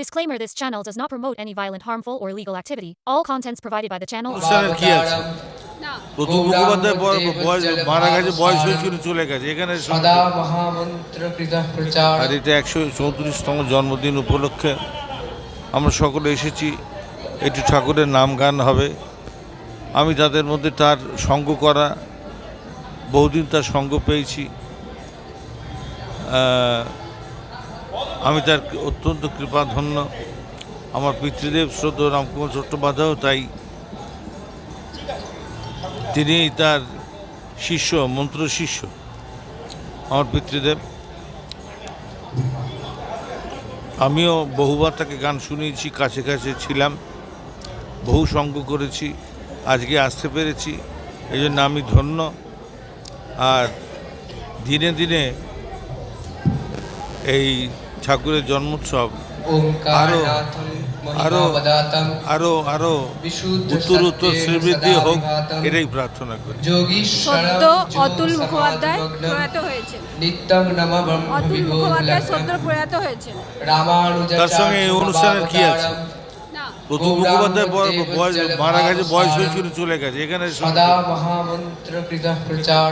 Disclaimer This channel does not promote any violent, harmful, or illegal activity. All contents provided by the channel are. কি আছে? প্রথম মুখোপাধ্যায় মারা গেছে বয়স হয়েছিল চলে গেছে। এখানে সদা মহামন্ত্র প্রচার। আর এটা একশো চৌত্রিশতম জন্মদিন উপলক্ষে আমরা সকলে এসেছি। একটু ঠাকুরের নাম গান হবে। আমি তাদের মধ্যে তার সঙ্গ করা বহুদিন তার সঙ্গ পেয়েছি। আহ, আমি তার অত্যন্ত কৃপাধন্য। আমার পিতৃদেব শ্রদ্ধ রামকুমার চট্টোপাধ্যায়ও তাই। তিনি তার শিষ্য, মন্ত্র শিষ্য। আমার পিতৃদেব। আমিও বহুবার তাকে গান শুনিয়েছি, কাছে কাছে ছিলাম। বহু সঙ্গ করেছি, আজকে আসতে পেরেছি। এই জন্য আমি ধন্য। আর দিনে দিনে এই ঠাকুরের জন্মোৎসব। আরও আরও আরও আরও উত্তর উত্তর শ্রীবৃদ্ধি হোক এটাই প্রার্থনা করি। অতুল মুখোপাধ্যায় প্রয়াত হয়েছে। অতুল মুখোপাধ্যায় প্রয়াত হয়েছে। তার সঙ্গে এই অনুষ্ঠানের কি আছে? প্রথম মুখোপাধ্যায় বয়স মারা গেছে বয়স হয়েছিল চলে গেছে। এখানে সদা মহামন্ত্র কৃত প্রচার